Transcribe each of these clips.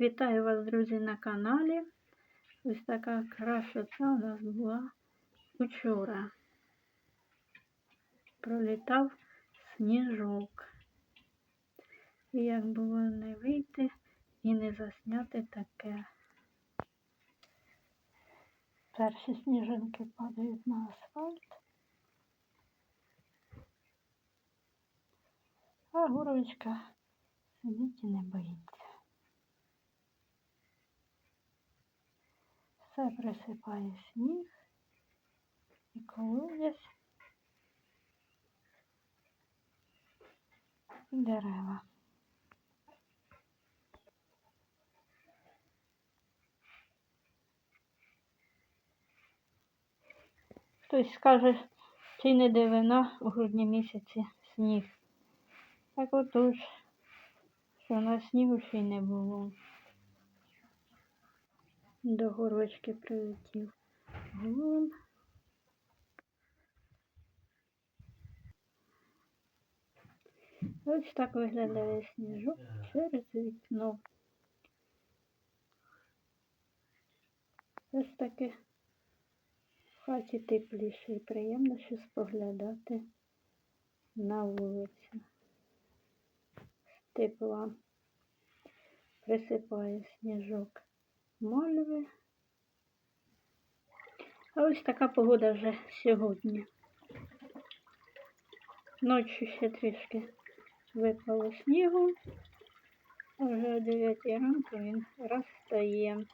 Вітаю вас, друзі, на каналі. Ось така красота у нас була учора. Пролітав сніжок. І як було не вийти і не засняти таке. Перші сніжинки падають на асфальт. А горовичка сидить і не боїться. Все присипає сніг і колодязь і дерева. Хтось скаже, чи не дивина у грудні місяці сніг. Так отож, що на снігу ще й не було. До горочки прилетів голуб. Ось так виглядає сніжок через вікно. Ось таки в хаті тепліше і приємно щось поглядати на вулицю. З тепла присипає сніжок мальви. А ось така погода вже сьогодні. Ночі ще трішки випало снігу, а вже о 9 ранку він розстає.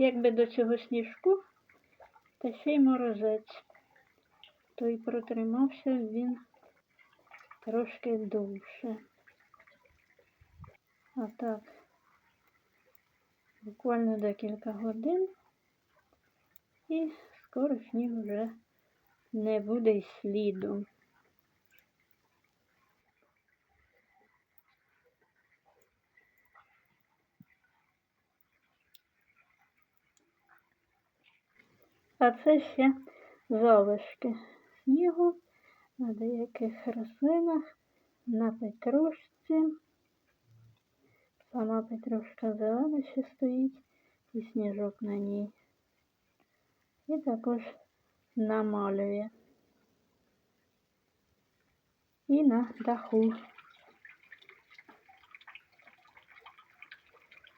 Якби до цього сніжку, та ще й морозець, то й протримався він трошки довше. А так, буквально декілька годин і скоро сніг вже не буде й сліду. А це ще залишки снігу на деяких рослинах, на петрушці. Сама петрушка зелена ще стоїть і сніжок на ній. І також намалює. І на даху.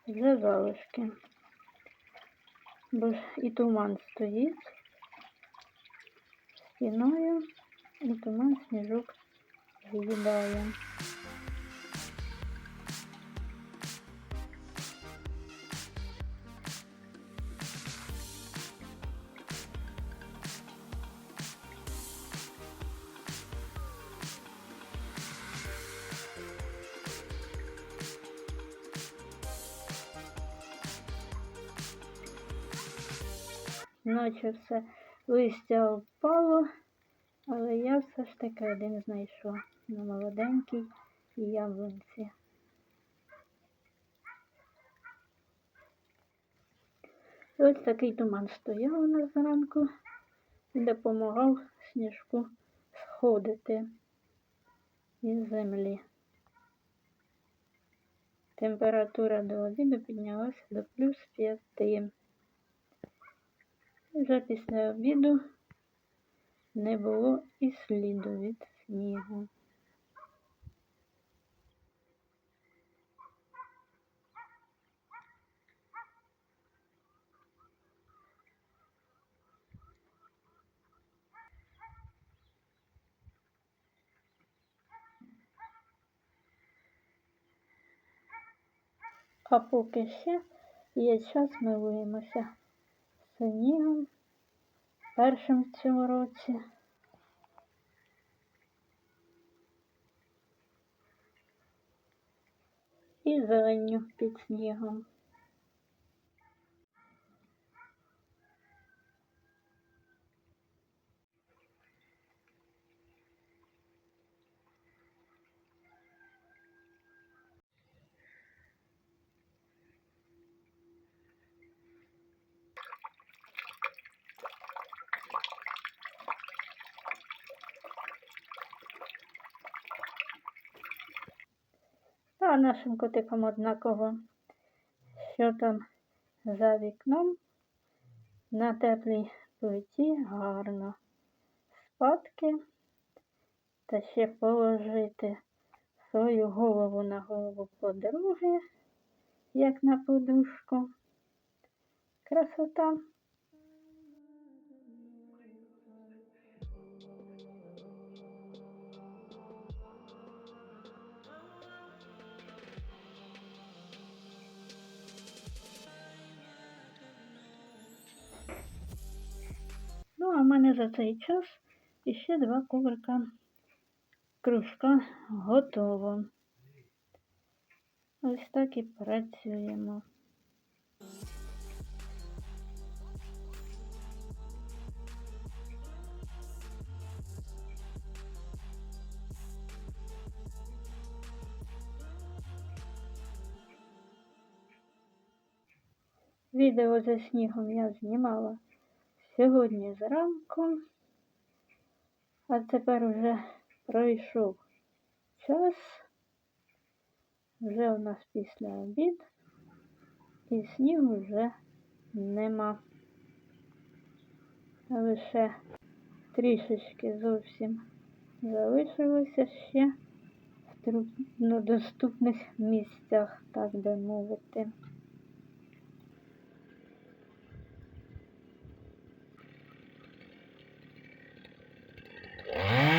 Вже залишки бо і туман стоїть стіною, і туман сніжок з'їдає. Наче все листя впало, але я все ж таки один знайшов на молоденькій яблунці. Ось такий туман стояв у нас зранку і допомагав сніжку сходити із землі. Температура до обіду піднялася до плюс 5. Вже після обіду не було і сліду від снігу. А поки ще є час милуємося снігом першим в цьому році. І зеленню під снігом. Та нашим котикам однаково, що там за вікном на теплій плиті гарно спадки та ще положити свою голову на голову подруги, як на подушку. Красота. Мене за цей час іще два коврика кружка готово. Ось так і працюємо. Відео за снігом я знімала сьогодні зранку, а тепер уже пройшов час. Вже у нас після обід і снігу вже нема. Лише трішечки зовсім залишилося ще в труднодоступних місцях, так би мовити. Yeah.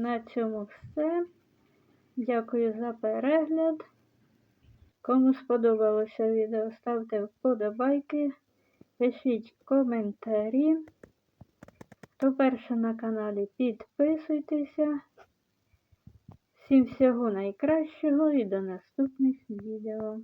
На цьому все. Дякую за перегляд. Кому сподобалося відео, ставте вподобайки, пишіть коментарі. Хто перше на каналі, підписуйтеся. Всім всього найкращого і до наступних відео.